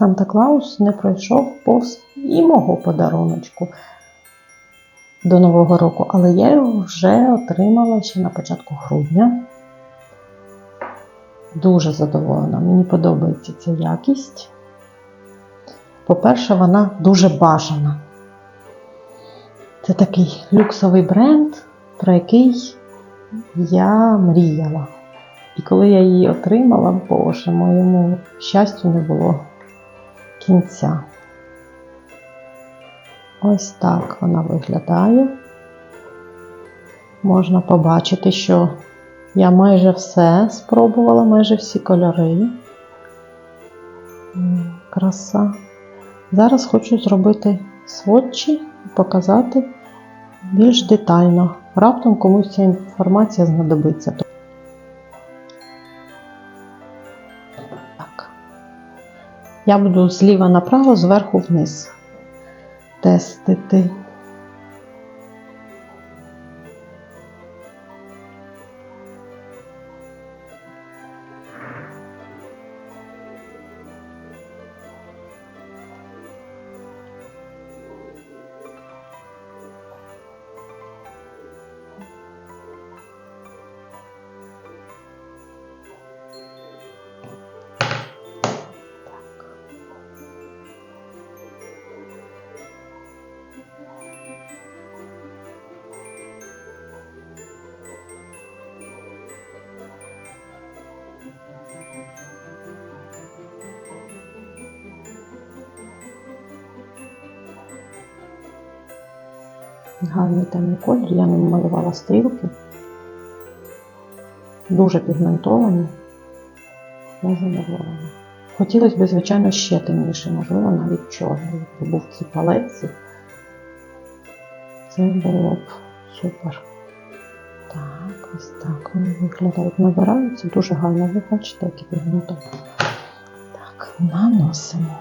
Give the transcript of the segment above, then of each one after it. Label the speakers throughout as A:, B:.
A: Санта Клаус не пройшов повз і мого подаруночку до Нового року, але я його вже отримала ще на початку грудня. Дуже задоволена. Мені подобається ця якість. По-перше, вона дуже бажана. Це такий люксовий бренд, про який я мріяла. І коли я її отримала, боже, моєму щастю не було кінця. Ось так вона виглядає. Можна побачити, що я майже все спробувала, майже всі кольори. Краса. Зараз хочу зробити сводчі і показати більш детально. Раптом комусь ця інформація знадобиться. Я буду зліва направо, зверху вниз тестити. Гарний темний колір, я не малювала стрілки. Дуже пігментовані. Я задоволена. Хотілося б, звичайно, ще темніше, можливо, навіть чорний. Якби був цій палетці. Це було б супер. Так, ось так вони виглядають. Набираються дуже гарно. Ви бачите, які пігментовані. Так, наносимо.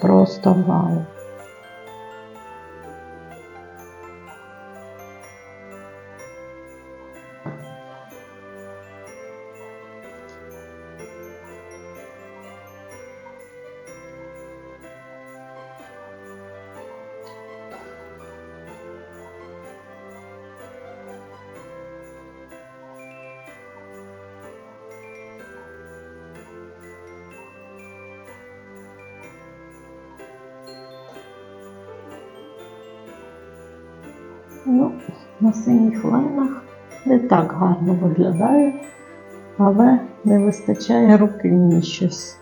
A: Просто вау. Ну, на синіх лайнах не так гарно виглядає, але не вистачає руки мені щось.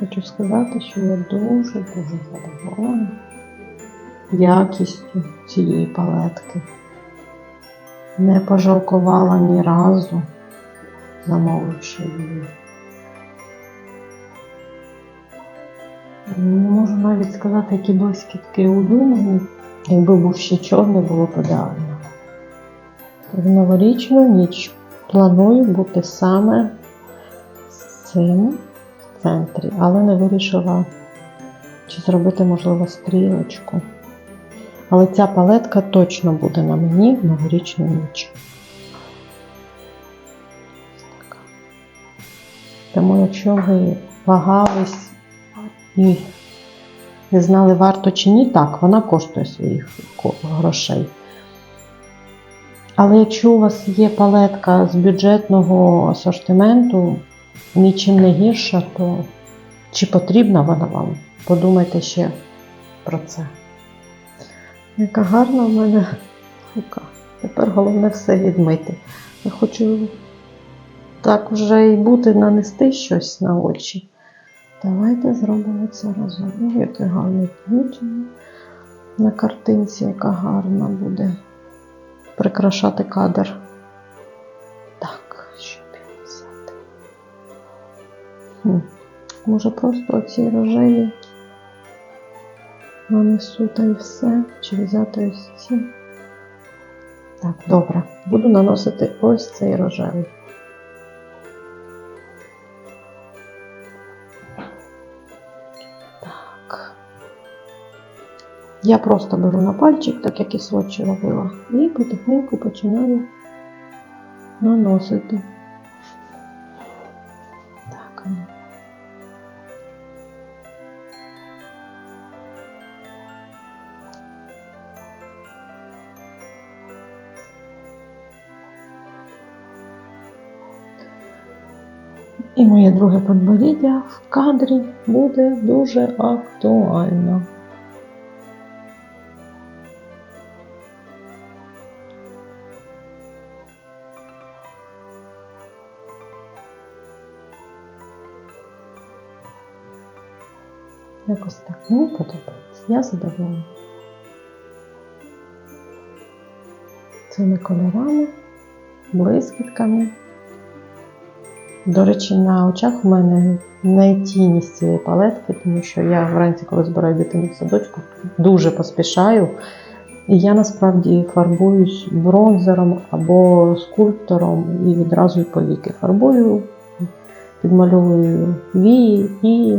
A: Хочу сказати, що я дуже-дуже задоволена якістю цієї палетки. Не пожалкувала ні разу, замовивши її. Не можу навіть сказати, які блискітки улюблені. Якби був ще чорний, було б ідеально. В новорічну ніч планую бути саме з цим в центрі, але не вирішила, чи зробити, можливо, стрілочку. Але ця палетка точно буде на мені в новорічну ніч. Тому, якщо ви вагались і не знали, варто чи ні, так, вона коштує своїх грошей. Але якщо у вас є палетка з бюджетного асортименту, нічим не гірша, то чи потрібна вона вам? Подумайте ще про це. Яка гарна в мене рука. Тепер головне все відмити. Я хочу так вже і бути, нанести щось на очі. Давайте зробимо це разом. Ой, Яке гарне Путін на картинці, яка гарна буде прикрашати кадр. Так, що взяти? Може просто ці рожеві нанесу та й все, чи взяти ось ці. Так, добре. Буду наносити ось цей рожевий. Я просто беру на пальчик, так як і сводчі робила, і потихеньку починаю наносити. Так. І моє друге подборіддя в кадрі буде дуже актуально. Якось так мені подобається. Я задоволена. Цими кольорами, блискітками. До речі, на очах у мене не тіність цієї палетки, тому що я вранці, коли збираю дитину в садочку, дуже поспішаю. І я насправді фарбуюсь бронзером або скульптором і відразу й повіки фарбую, підмальовую вії і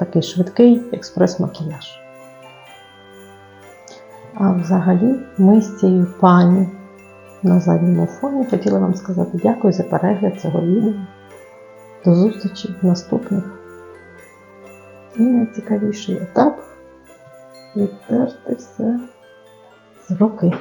A: такий швидкий експрес-макіяж. А взагалі ми з цією пані на задньому фоні хотіли вам сказати дякую за перегляд цього відео. До зустрічі в наступних. І найцікавіший етап відтерти все з руки.